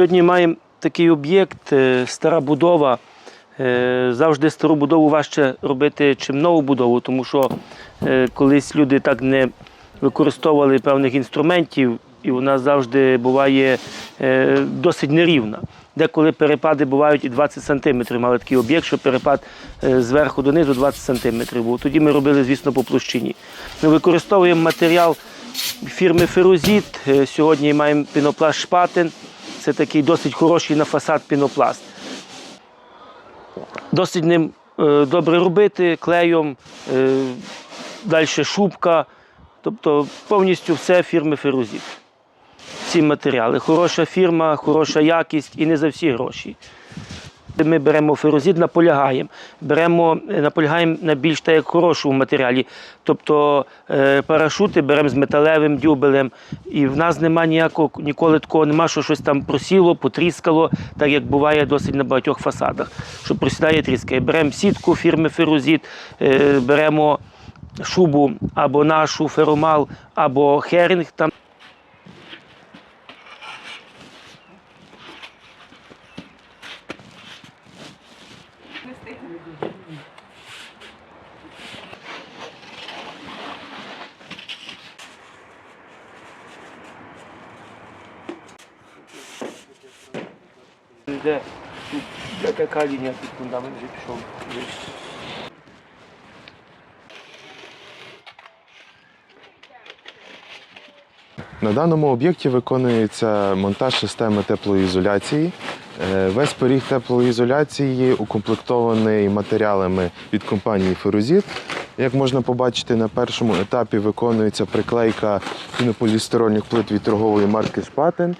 Сьогодні маємо такий об'єкт, е, стара будова. Е, Завжди стару будову важче робити, чим нову будову, тому що е, колись люди так не використовували певних інструментів, і вона завжди буває досить нерівна. Деколи перепади бувають і 20 сантиметрів. Мали такий об'єкт, що перепад зверху донизу 20 сантиметрів був. Тоді ми робили, звісно, по площині. Ми використовуємо матеріал фірми Ферозіт. Е, Сьогодні маємо пінопласт Шпатен. Це такий досить хороший на фасад пінопласт. Досить ним е, добре робити, клеєм, е, далі шубка. Тобто повністю все фірми Ферозіт. Ці матеріали. Хороша фірма, хороша якість і не за всі гроші. Ми беремо ферозит, наполягаємо. Беремо, е, наполягаємо на більш так як хорошому матеріалі. Тобто е, парашути беремо з металевим дюбелем. І в нас немає ніякого ніколи такого, нема, що щось там просіло, потріскало, так як буває досить на багатьох фасадах. Що просідає тріскає. Беремо сітку фірми Ферозит, е, беремо шубу або нашу феромал, або херінг. Там Де тут яка лінія під фундамент вже пішов. вище. На даному об'єкті виконується монтаж системи теплоізоляції. Е, Весь поріг теплоізоляції укомплектований матеріалами від компанії Ферозіт. Як можна побачити, на першому етапі виконується приклейка пінополістирольних плит від торгової марки Шпатен.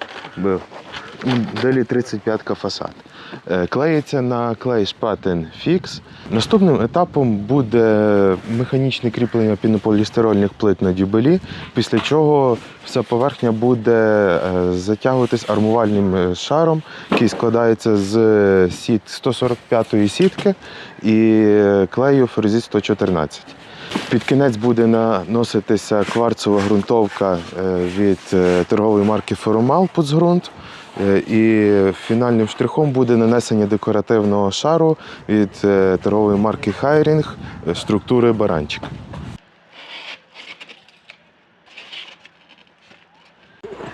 Моделі 35-ка фасад. Е, Клеїться на клей Шпатен Fix. Наступним етапом буде механічне кріплення пінополістирольних плит на дюбелі, після чого вся поверхня буде е, затягуватись армувальним е, шаром, який складається з сіт 145-ї сітки і клею Ферзіт 114. Під кінець буде наноситися кварцова ґрунтовка від торгової марки Феромал «Пуцґрунт». Е, І фінальним штрихом буде нанесення декоративного шару від е, торгової марки Хайрінг е, структури баранчик.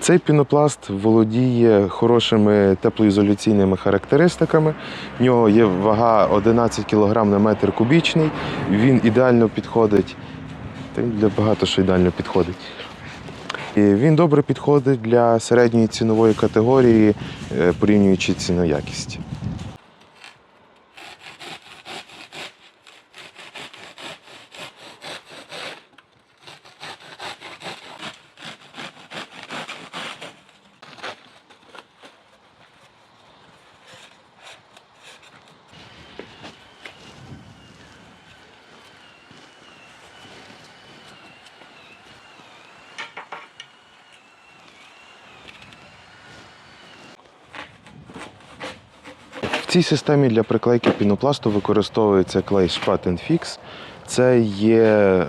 Цей пінопласт володіє хорошими теплоізоляційними характеристиками. В нього є вага 11 кг на метр кубічний. Він ідеально підходить. Для багато що ідеально підходить. І він добре підходить для середньої цінової категорії, е, порівнюючи ціну якість. Цій системі для приклейки пінопласту використовується клей Fix. Це є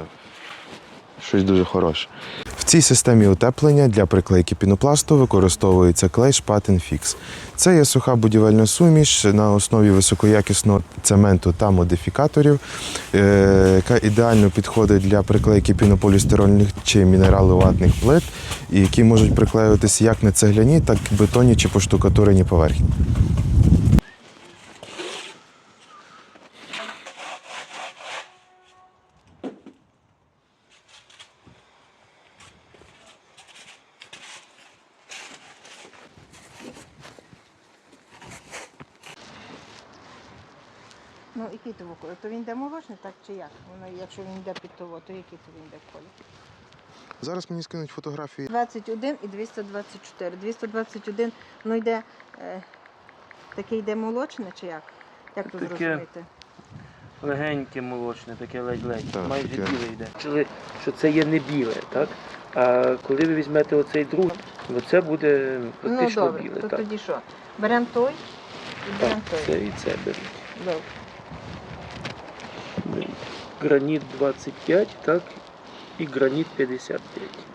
щось дуже хороше. В цій системі утеплення для приклейки пінопласту використовується клей Fix. Це є суха будівельна суміш на основі високоякісного цементу та модифікаторів, е, яка ідеально підходить для приклейки пінополістирольних чи мінераловатних плит, які можуть приклеюватися як на цегляні, так і бетонні чи поштукатурені поверхні. Ну, який то колір? То він йде молочний, так чи як? Воно, якщо він йде під того, то який то він йде колір? Зараз мені скинуть фотографії. 21 і 224. 221, ну йде, е, такий йде молочний чи як? Як то Таке. зрозуміти? легеньке молочне, таке ледь-ледь, Так, майже таке. біле йде. Чули, що це є не біле, так? А коли ви візьмете оцей друг, то це буде Ну практично добре, біле. то так. тоді що? Беремо той і беремо Так, це і це беріть. Добре. Граніт 25, так, і граніт 55.